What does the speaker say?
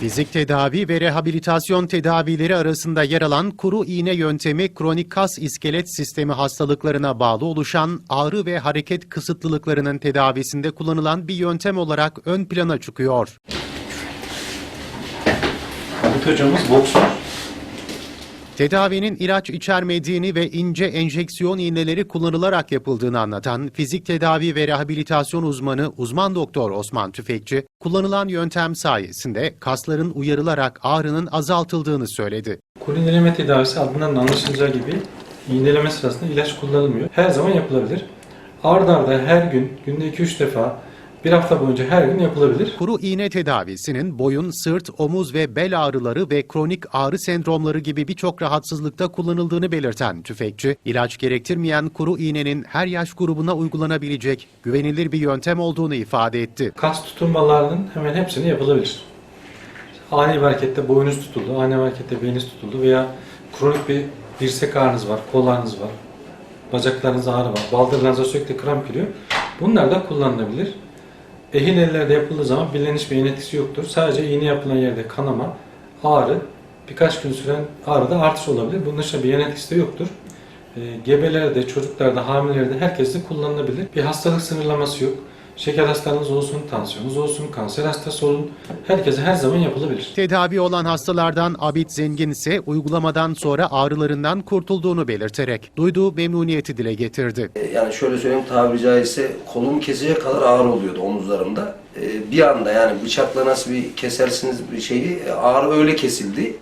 Fizik tedavi ve rehabilitasyon tedavileri arasında yer alan kuru iğne yöntemi kronik kas iskelet sistemi hastalıklarına bağlı oluşan ağrı ve hareket kısıtlılıklarının tedavisinde kullanılan bir yöntem olarak ön plana çıkıyor. Halit hocamız boksör. Tedavinin ilaç içermediğini ve ince enjeksiyon iğneleri kullanılarak yapıldığını anlatan fizik tedavi ve rehabilitasyon uzmanı uzman doktor Osman Tüfekçi, kullanılan yöntem sayesinde kasların uyarılarak ağrının azaltıldığını söyledi. Kuru iğneleme tedavisi adından da anlaşılacağı gibi iğneleme sırasında ilaç kullanılmıyor. Her zaman yapılabilir. Ard arda her gün, günde 2-3 defa, bir hafta boyunca her gün yapılabilir. Kuru iğne tedavisinin boyun, sırt, omuz ve bel ağrıları ve kronik ağrı sendromları gibi birçok rahatsızlıkta kullanıldığını belirten tüfekçi, ilaç gerektirmeyen kuru iğnenin her yaş grubuna uygulanabilecek güvenilir bir yöntem olduğunu ifade etti. Kas tutulmalarının hemen hepsini yapılabilir. Ani bir harekette boynunuz tutuldu, ani bir harekette beyniniz tutuldu veya kronik bir dirsek ağrınız var, kol ağrınız var, bacaklarınızda ağrı var, baldırlarınızda sürekli kramp giriyor. Bunlar da kullanılabilir. Ehil ellerde yapıldığı zaman bilinen hiçbir yan etkisi yoktur. Sadece iğne yapılan yerde kanama, ağrı, birkaç gün süren ağrıda artış olabilir. Bunun dışında bir yan etkisi de yoktur. E, gebelerde, çocuklarda, hamilelerde herkeste kullanılabilir. Bir hastalık sınırlaması yok. Şeker hastalığınız olsun, tansiyonunuz olsun, kanser hastası olun. Herkese her zaman yapılabilir. Tedavi olan hastalardan Abid Zengin ise uygulamadan sonra ağrılarından kurtulduğunu belirterek duyduğu memnuniyeti dile getirdi. Yani şöyle söyleyeyim tabiri caizse kolumu kesecek kadar ağır oluyordu omuzlarımda. Ee, Bir anda yani bıçakla nasıl bir kesersiniz bir şeyi ağrı öyle kesildi.